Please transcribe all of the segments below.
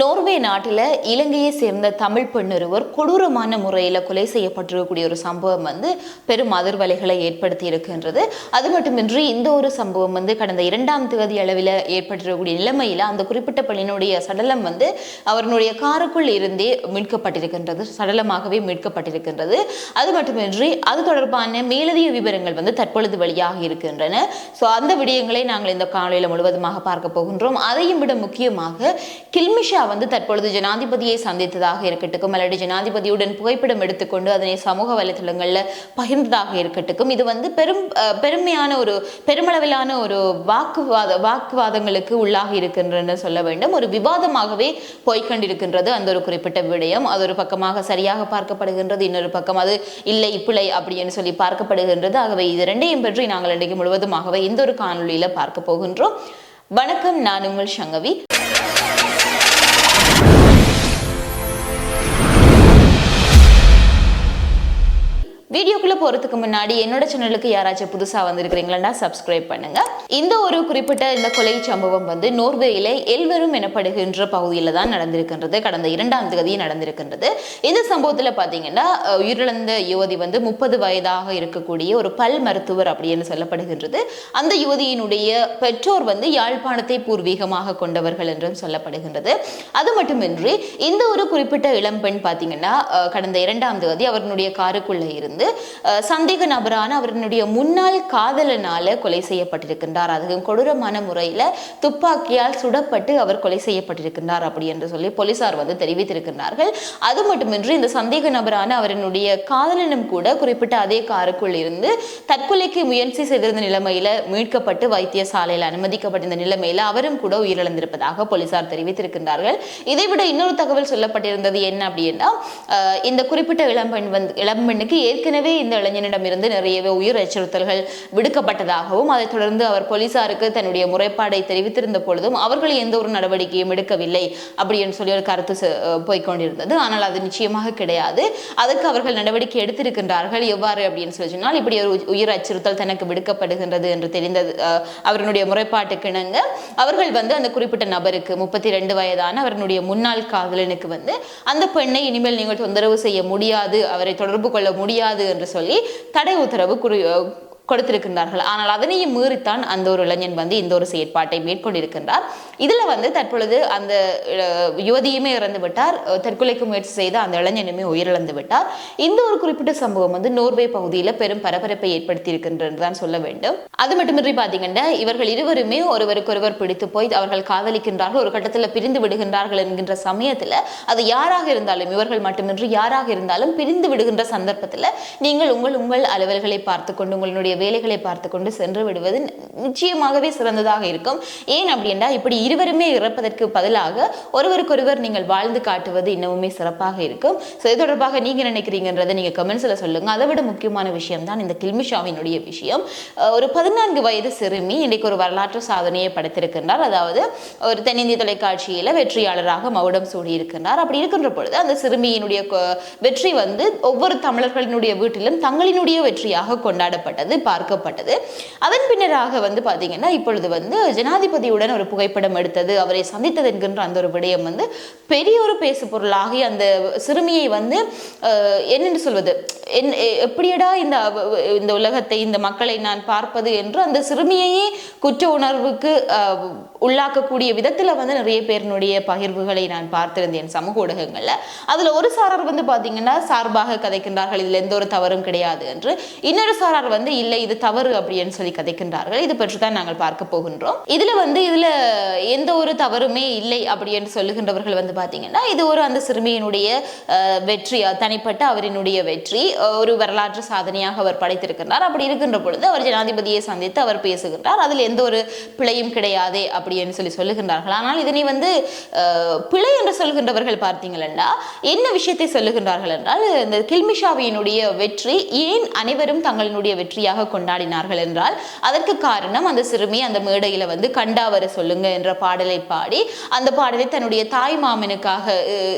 Norway நாட்டில் இலங்கையை சேர்ந்த தமிழ் பெண்ணொருவர் கொடூரமான முறையில் கொலை செய்யப்பட்டிருக்கக்கூடிய ஒரு சம்பவம் வந்து பெரும் அதிர்வலைகளை ஏற்படுத்தி இருக்கின்றது. அது மட்டுமின்றி இந்த ஒரு சம்பவம் வந்து கடந்த இரண்டாம் தேதி அளவில் ஏற்பட்டிருக்கக்கூடிய நிலைமையில் அந்த குறிப்பிட்ட பெண்ணினுடைய சடலம் வந்து அவருடைய காருக்குள் இருந்தே மீட்கப்பட்டிருக்கின்றது சடலமாகவே மீட்கப்பட்டிருக்கின்றது. அது மட்டுமின்றி அது தொடர்பான மேலதிக விவரங்கள் வந்து தற்பொழுது வெளியாக இருக்கின்றன. ஸோ அந்த விடயங்களை நாங்கள் இந்த காணொலியில் முழுவதுமாக பார்க்க போகின்றோம். அதையும் விட முக்கியமாக கில்மிஷா வந்து தற்பொழுது ஜனாதிபதியை சந்தித்ததாக இருக்கட்டும் அல்லது ஜனாதிபதியுடன் புகைப்படம் எடுத்துக்கொண்டு அதனை சமூக வலைதளங்களில் பகிர்ந்ததாக இருக்கட்டும் இது வந்து பெரும் பெருமையான ஒரு பெருமளவிலான ஒரு வாக்குவாத வாக்குவாதங்களுக்கு உள்ளாகி இருக்கின்றன சொல்ல வேண்டும். ஒரு விவாதமாகவே போய்கொண்டிருக்கின்றது அந்த ஒரு குறிப்பிட்ட விடயம். அது ஒரு பக்கமாக சரியாக பார்க்கப்படுகின்றது இன்னொரு பக்கம் அது இல்லை இப்பிழை அப்படின்னு சொல்லி பார்க்கப்படுகின்றது. ஆகவே இது ரெண்டையும் பற்றி நாங்கள் இன்றைக்கு முழுவதுமாகவே இந்த ஒரு காணொலியில் பார்க்க போகின்றோம். வணக்கம் நான் உங்கள் சங்கவி. வீடியோக்குள்ள போறதுக்கு முன்னாடி என்னோட சேனலுக்கு யாராச்சும் புதுசா வந்திருக்கிறீங்களா சப்ஸ்கிரைப் பண்ணுங்க. இந்த ஒரு குறிப்பிட்ட இந்த கொலை சம்பவம் வந்து நோர்வேயில எல்வரும் எனப்படுகின்ற பகுதியில் தான் நடந்திருக்கின்றது. கடந்த இரண்டாம் தேதி நடந்திருக்கின்றது. இந்த சம்பவத்துல பாத்தீங்கன்னா உயிரிழந்த யுவதி வந்து முப்பது வயதாக இருக்கக்கூடிய ஒரு பல் மருத்துவர் அப்படின்னு சொல்லப்படுகின்றது. அந்த யுவதியினுடைய பெற்றோர் வந்து யாழ்ப்பாணத்தை பூர்வீகமாக கொண்டவர்கள் என்றும் சொல்லப்படுகின்றது. அது மட்டுமின்றி இந்த ஒரு குறிப்பிட்ட இளம்பெண் பார்த்தீங்கன்னா கடந்த இரண்டாம் தேதி அவர்களுடைய காருக்குள்ள இருந்து வந்து சந்தேக நபரான அவருடைய முன்னாள் காதலனால கொலை செய்யப்பட்டிருக்கின்றார். அதுவும் கொடூரமான முறையில துப்பாக்கியால் சுடப்பட்டு அவர் கொலை செய்யப்பட்டிருக்கின்றார் அப்படி என்று சொல்லி போலீசார் வந்து தெரிவித்திருக்கின்றார்கள். அது மட்டுமின்றி இந்த சந்தேக நபரான அவரனுடைய காதலனும் கூட குறிப்பிட்ட அதே காருக்குள் இருந்து தற்கொலைக்கு முயற்சி செய்திருந்த நிலைமையில மீட்கப்பட்டு வைத்தியசாலையில் அனுமதிக்கப்பட்டிருந்த நிலைமையில அவரும் கூட உயிரிழந்திருப்பதாக போலீசார் தெரிவித்திருக்கின்றார்கள். இதைவிட இன்னொரு தகவல் சொல்லப்பட்டிருந்தது என்ன அப்படின்னா இந்த குறிப்பிட்ட இளம்பெண் வந்து இளம்பெண்ணுக்கு ஏற்கனவே இந்த இளைஞனிடமிருந்து நிறையவே உயிர் அச்சுறுத்தல்கள் விடுக்கப்பட்டதாகவும் அதைத் தொடர்ந்து அவர் போலீசாருக்கு தன்னுடைய முறைப்பாடை தெரிவித்திருந்த பொழுதும் அவர்கள் எந்த ஒரு நடவடிக்கையும் எடுக்கவில்லை அப்படின்னு சொல்லி ஒரு கருத்து போய்கொண்டிருந்தது போய்க்கொண்டிருந்தது. ஆனால் அது நிச்சயமாக கிடையாது. அதற்கு அவர்கள் நடவடிக்கை எடுத்திருக்கின்றார்கள் எவ்வாறு அப்படின்னு சொல்லி சொன்னால் இப்படி ஒரு உயிர் அச்சுறுத்தல் தனக்கு விடுக்கப்படுகின்றது என்று தெரிந்தது அவருடைய முறைப்பாட்டுக்கு இணங்க அவர்கள் வந்து அந்த குறிப்பிட்ட நபருக்கு முப்பத்தி ரெண்டு வயதான அவருடைய முன்னாள் காதலனுக்கு வந்து அந்த பெண்ணை இனிமேல் நீங்கள் தொந்தரவு செய்ய முடியாது அவரை தொடர்பு கொள்ள முடியாது என்று சொல்லி தடை உத்தரவு குறி கொடுத்திருக்கின்றார்கள். ஆனால் அதனையும் மீறித்தான் அந்த ஒரு இளைஞன் வந்து இந்த ஒரு செயற்பாட்டை மேற்கொண்டிருக்கின்றார். இதுல வந்து தற்பொழுது அந்த யுவதியுமே இறந்து விட்டார். தற்கொலைக்கு முயற்சி செய்த அந்த இளைஞனுமே உயிரிழந்து விட்டார். இந்த ஒரு குறிப்பிட்ட சம்பவம் வந்து நோர்வே பகுதியில் பெரும் பரபரப்பை ஏற்படுத்தி இருக்கின்றது தான் சொல்ல வேண்டும். அது மட்டுமின்றி பாத்தீங்கன்னா இவர்கள் இருவருமே ஒருவருக்கொருவர் பிடித்து போய் அவர்கள் காதலிக்கின்றார்கள் ஒரு கட்டத்தில் பிரிந்து விடுகின்றார்கள் என்கின்ற சமயத்துல அது யாராக இருந்தாலும் இவர்கள் மட்டுமின்றி யாராக இருந்தாலும் பிரிந்து விடுகின்ற சந்தர்ப்பத்துல நீங்கள் உங்கள் உங்கள் அலுவல்களை பார்த்துக்கொண்டு உங்களுடைய வேலைகளை பார்த்துக்கொண்டு சென்று விடுவது நிச்சயமாகவே சிறந்ததாக இருக்கும். ஏன் அப்படின்னா இப்படி இருவருமே இறப்பதற்கு பதிலாக ஒருவருக்கொருவர் நீங்கள் வாழ்ந்து காட்டுவது இன்னமுமே சிறப்பாக இருக்கும். ஸோ இது தொடர்பாக நீங்கள் நினைக்கிறீங்கன்றதை நீங்கள் கமெண்ட்ஸில் சொல்லுங்க. அதை விட முக்கியமான விஷயம் தான் இந்த கில்மிஷாவினுடைய விஷயம். ஒரு பதினான்கு வயது சிறுமி இன்றைக்கு ஒரு வரலாற்று சாதனையை படைத்திருக்கின்றார். அதாவது ஒரு தென்னிந்திய தொலைக்காட்சியில் வெற்றியாளராக மகுடம் சூடியிருக்கின்றார். அப்படி இருக்கின்ற பொழுது அந்த சிறுமியினுடைய வெற்றி வந்து ஒவ்வொரு தமிழர்களினுடைய வீட்டிலும் தங்களினுடைய வெற்றியாக கொண்டாடப்பட்டது. பார்க்கப்பட்டது. அதன் பின்னராக வந்து பாத்தீங்கன்னா இப்பொழுது வந்து ஜனாதிபதியுடன் ஒரு புகைப்படம் எடுத்தது அவரை சந்தித்தது என்கின்ற அந்த ஒரு விடயம் வந்து பெரிய ஒரு பேசு பொருளாகி அந்த சிறுமியை வந்து அஹ், என்னென்று சொல்வது? என் எப்படியடா இந்த இந்த உலகத்தை இந்த மக்களை நான் பார்ப்பது என்று அந்த சிறுமியையே குற்ற உணர்வுக்கு உள்ளாக்கக்கூடிய விதத்தில் வந்து நிறைய பேரினுடைய பகிர்வுகளை நான் பார்த்திருந்தேன் சமூக ஊடகங்கள்ல. அதுல ஒரு சாரார் வந்து பாத்தீங்கன்னா சார்பாக கதைக்கின்றார்கள் இதில் எந்த ஒரு தவறும் கிடையாது என்று. இன்னொரு சாரார் வந்து இல்லை இது தவறு அப்படின்னு சொல்லி கதைக்கின்றார்கள். இது பற்றி தான் நாங்கள் பார்க்க போகின்றோம். இதுல வந்து இதுல எந்த ஒரு தவறுமே இல்லை அப்படி என்று சொல்லுகின்றவர்கள் வந்து பாத்தீங்கன்னா இது ஒரு அந்த சிறுமியினுடைய வெற்றி தனிப்பட்ட அவரினுடைய வெற்றி. ஒரு வரலாற்று சாதனையாக அவர் படைத்திருக்கின்றார். அப்படி இருக்கின்ற பொழுது அவர் ஜனாதிபதியை சந்தித்து அவர் பேசுகின்றார். அதில் எந்த ஒரு பிழையும் கிடையாதே அப்படின்னு சொல்லி சொல்லுகின்றார்கள். ஆனால் இதனை வந்து பிழை என்று சொல்கின்றவர்கள் பார்த்தீங்களா என்ன விஷயத்தை சொல்லுகின்றார்கள் என்றால் இந்த கில்மிஷாவியினுடைய வெற்றி ஏன் அனைவரும் தங்களினுடைய வெற்றியாக வெற்றியாக கொண்டாடினார்கள் என்றால் அதற்கு காரணம் அந்த சிறுமி அந்த மேடையில வந்து கண்டாவர சொல்லுங்க என்ற பாடலை பாடி அந்த பாடலை தன்னுடைய தாய் மாமனுக்காக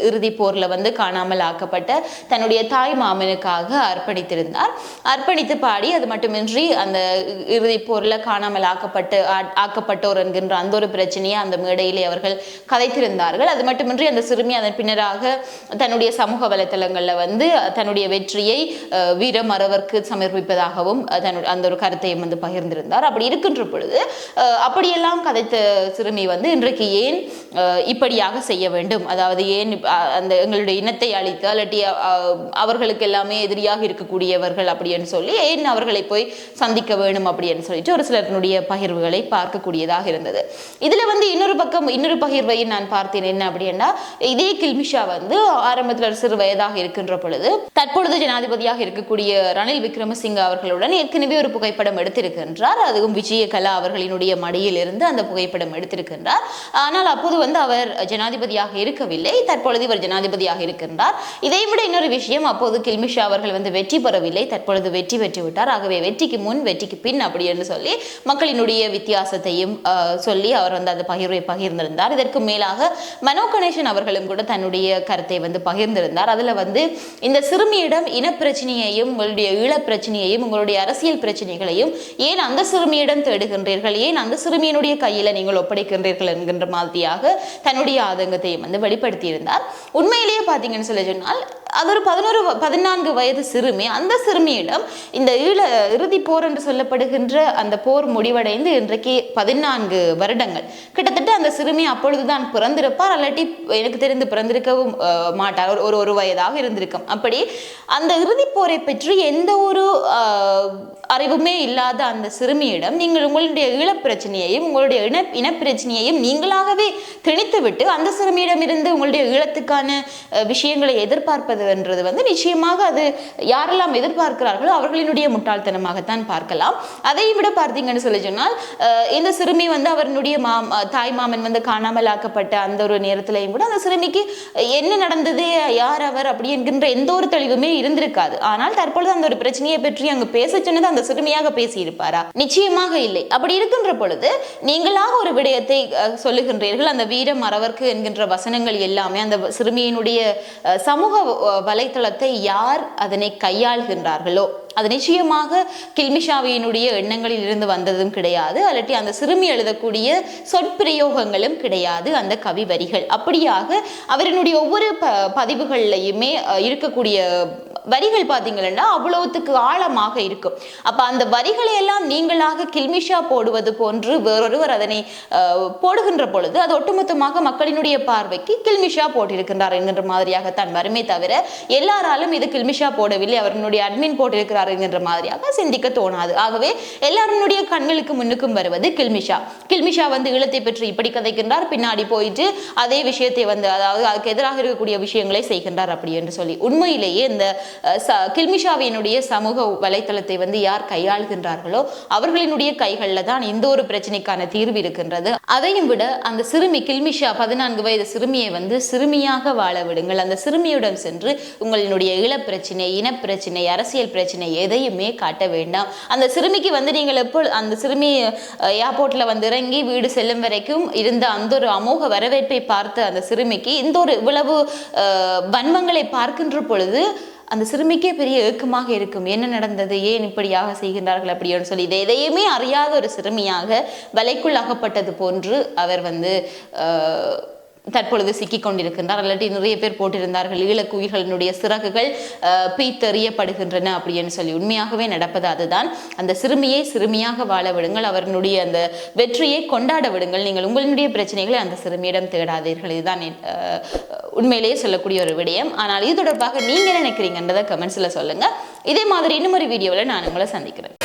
இறுதி போர்ல வந்து காணாமல் ஆக்கப்பட்ட தன்னுடைய தாய் மாமனுக்காக அர்ப்பணித்திருந்தார். அர்ப்பணித்து பாடி அது மட்டுமின்றி அந்த இறுதி போர்ல காணாமல் ஆக்கப்பட்டு ஆக்கப்பட்டோர் என்கின்ற அந்த ஒரு பிரச்சனையை அந்த மேடையிலே அவர்கள் கதைத்திருந்தார்கள். அது மட்டுமின்றி அந்த சிறுமி அதன் பின்னராக தன்னுடைய சமூக வலைத்தளங்கள்ல வந்து தன்னுடைய வெற்றியை அஹ், வீரமறவர்க்கு சமர்ப்பிப்பதாகவும் அஹ், தன்னுடைய அந்த ஒரு கருத்தையும் வந்து பகிர்ந்திருந்தார். அப்படி இருக்கின்ற பொழுது அப்படியெல்லாம் கதைத்த சிறுமி வந்து இன்றைக்கு ஏன் இப்படியாக செய்ய வேண்டும்? அதாவது ஏன் அந்த எங்களுடைய இனத்தை அழித்து அல்லாட்டி அவர்களுக்கு எல்லாமே எதிரியாக இருக்கக்கூடியவர்கள் அப்படின்னு சொல்லி ஏன் அவர்களை போய் சந்திக்க வேணும் அப்படின்னு சொல்லிட்டு ஒரு சிலருடைய பகிர்வுகளை பார்க்கக்கூடியதாக இருந்தது. இதுல வந்து இன்னொரு பக்கம் இன்னொரு பகிர்வை நான் பார்த்தேன். என்ன அப்படின்னா இதே கில்மிஷா வந்து ஆரம்பத்தில் ஒரு சிறு வயதாக இருக்கின்ற பொழுது தற்பொழுது ஜனாதிபதியாக இருக்கக்கூடிய ரணில் விக்ரமசிங்க அவர்களுடன் ஏற்கனவே ஏற்கனவே ஒரு புகைப்படம் எடுத்திருக்கின்றார். அதுவும் விஜயகலா அவர்களினுடைய மடியில் இருந்து அந்த புகைப்படம் எடுத்திருக்கின்றார். ஆனால் அப்போது வந்து அவர் ஜனாதிபதியாக இருக்கவில்லை. தற்பொழுது இவர் ஜனாதிபதியாக இருக்கின்றார். இதை விட இன்னொரு விஷயம் அப்போது கில்மிஷா அவர்கள் வந்து வெற்றி பெறவில்லை. தற்பொழுது வெற்றி பெற்று விட்டார். ஆகவே வெற்றிக்கு முன் வெற்றிக்கு பின் அப்படி என்று சொல்லி மக்களினுடைய வித்தியாசத்தையும் சொல்லி அவர் வந்து அந்த பகிர்வை பகிர்ந்திருந்தார். இதற்கு மேலாக மனோ கணேசன் அவர்களும் கூட தன்னுடைய கருத்தை வந்து பகிர்ந்திருந்தார். அதுல வந்து இந்த சிறுமியிடம் இனப்பிரச்சனையையும் உங்களுடைய ஈழப் பிரச்சனையையும் உங்களுடைய அரசியல் பிரச்சனைகளையும் ஏன் அந்த சிறுமியிடம் தேடுகின்றீர்கள்? ஏன் அந்த சிறுமியினுடைய கையில நீங்கள் ஒப்படைக்கின்றீர்கள்? என்கின்ற மாதிரியாக தன்னுடைய ஆதங்கத்தையும் வந்து வெளிப்படுத்தியிருந்தார். உண்மையிலேயே பார்த்தீங்கன்னு சொல்லி சொன்னால் அது ஒரு பதினோரு பதினான்கு வயது சிறுமி அந்த சிறுமியிடம் இந்த ஈழ இறுதி போர் என்று சொல்லப்படுகின்ற அந்த போர் முடிவடைந்து இன்றைக்கு பதினான்கு வருடங்கள். கிட்டத்தட்ட அந்த சிறுமி அப்பொழுதுதான் பிறந்திருப்பார். அல்லாட்டி எனக்கு தெரிந்து பிறந்திருக்கவும் மாட்டார். ஒரு- ஒரு வயதாக இருந்திருக்கும். அப்படி அந்த இறுதி போரை பற்றி எந்த ஒரு அறிவுமே இல்லாத அந்த சிறுமியிடம் நீங்கள் உங்களுடைய ஈழப்பிரச்சனையையும் உங்களுடைய இன இனப்பிரச்சனையையும் நீங்களாகவே திணித்துவிட்டு அந்த சிறுமியிடம் இருந்து உங்களுடைய ஈழத்துக்கான விஷயங்களை எதிர்பார்ப்பதுன்றது வந்து நிச்சயமாக அது யாரெல்லாம் எதிர்பார்க்கிறார்களோ அவர்களினுடைய முட்டாள்தனமாகத்தான் பார்க்கலாம். அதை விட பார்த்தீங்கன்னு சொல்லி சொன்னால் இந்த சிறுமி வந்து அவருடைய மாம் தாய் மாமன் வந்து காணாமல் ஆக்கப்பட்ட அந்த ஒரு நேரத்திலையும் கூட அந்த சிறுமிக்கு என்ன நடந்தது யார் அவர் அப்படி என்கின்ற எந்த ஒரு தெளிவுமே இருந்திருக்காது. ஆனால் தற்பொழுது அந்த ஒரு பிரச்சனையை பற்றி அங்கு பேச சொன்னது அந்த சிறுமியாக பேசியிருப்பாரா? நிச்சயமாக இல்லை. அப்படி இருக்கின்ற பொழுது நீங்களாக ஒரு விடயத்தை சொல்லுகின்றீர்கள். அந்த வீர மறவர்க்கு என்கின்ற வசனங்கள் எல்லாமே அந்த சிறுமியினுடைய சமூக வலைத்தளத்தை யார் அதனை கையாள்கின்றார்களோ? அது நிச்சயமாக கில்மிஷாவியினுடைய எண்ணங்களில் இருந்து வந்ததும் கிடையாது. அல்லாட்டி அந்த சிறுமி எழுதக்கூடிய சொற்பிரயோகங்களும் கிடையாது அந்த கவி வரிகள். அப்படியாக அவரினுடைய ஒவ்வொரு ப பதிவுகள்லையுமே இருக்கக்கூடிய வரிகள் பார்த்தீங்கன்னா அவ்வளவுத்துக்கு ஆழமாக இருக்கும். அப்ப அந்த வரிகளை எல்லாம் நீங்களாக கில்மிஷா போடுவது போன்று வேறொருவர் அதனை போடுகின்ற பொழுது அது ஒட்டுமொத்தமாக மக்களினுடைய பார்வைக்கு கில்மிஷா போட்டிருக்கின்றார் என்கின்ற மாதிரியாகத்தான் வருமே தவிர எல்லாராலும் இது கில்மிஷா போடவில்லை அவர்களுடைய அட்மின் போட்டிருக்கிறார் என்கின்ற மாதிரியாக சிந்திக்க தோணாது. ஆகவே எல்லாருடைய கண்களுக்கு முன்னுக்கும் வருவது கில்மிஷா. கில்மிஷா வந்து ஈழத்தை பற்றி இப்படி கதைக்கின்றார் பின்னாடி போயிட்டு அதே விஷயத்தை வந்து அதாவது அதுக்கு எதிராக இருக்கக்கூடிய விஷயங்களை செய்கின்றார் அப்படி என்று சொல்லி. உண்மையிலேயே இந்த கில்மிஷாவினுடைய சமூக வலைத்தளத்தை வந்து யார் கையாளுகின்றார்களோ அவர்களினுடைய கைகளில் தான் இந்த ஒரு பிரச்சனைக்கான தீர்வு இருக்கின்றது. அதையும் விட அந்த சிறுமி கில்மிஷா பதினான்கு வயது சிறுமியை வந்து சிறுமியாக வாழ விடுங்கள். அந்த சிறுமியுடன் சென்று உங்களினுடைய இளப்பிரச்சனை இனப்பிரச்சனை அரசியல் பிரச்சனை எதையுமே காட்ட வேண்டாம். அந்த சிறுமிக்கு வந்து நீங்கள் எப்போ அந்த சிறுமி ஏர்போர்ட்ல வந்து இறங்கி வீடு செல்லும் வரைக்கும் இருந்த அந்த ஒரு அமோக வரவேற்பை பார்த்த அந்த சிறுமிக்கு இந்த ஒரு இவ்வளவு வன்மங்களை பார்க்கின்ற பொழுது அந்த சிறுமிக்கே பெரிய ஏக்கமாக இருக்கும். என்ன நடந்தது? ஏன் இப்படியாக செய்கின்றார்கள் அப்படின்னு சொல்லி இதை எதையுமே அறியாத ஒரு சிறுமியாக வலைக்குள் அகப்பட்டது போன்று அவர் வந்து தற்பொழுது சிக்கிக் கொண்டிருக்கின்றார் இல்லாட்டி நிறைய பேர் போட்டிருந்தார்கள். ஈழக்குயில்களினுடைய சிறகுகள் பீத்தறியப்படுகின்றன பீத்தெறியப்படுகின்றன அப்படின்னு சொல்லி உண்மையாகவே நடப்பது அதுதான். அந்த சிறுமியை சிறுமியாக வாழ விடுங்கள். அவர்களுடைய அந்த வெற்றியை கொண்டாட விடுங்கள். நீங்கள் உங்களுடைய பிரச்சனைகளை அந்த சிறுமியிடம் தேடாதீர்கள். இதுதான் உண்மையிலேயே சொல்லக்கூடிய ஒரு விடயம். ஆனால் இது தொடர்பாக நீங்கள் என்ன நினைக்கிறீங்கன்றதை கமெண்ட்ஸில் சொல்லுங்கள் இதே மாதிரி இன்னும் ஒரு வீடியோவில் நான் உங்களை சந்திக்கிறேன்.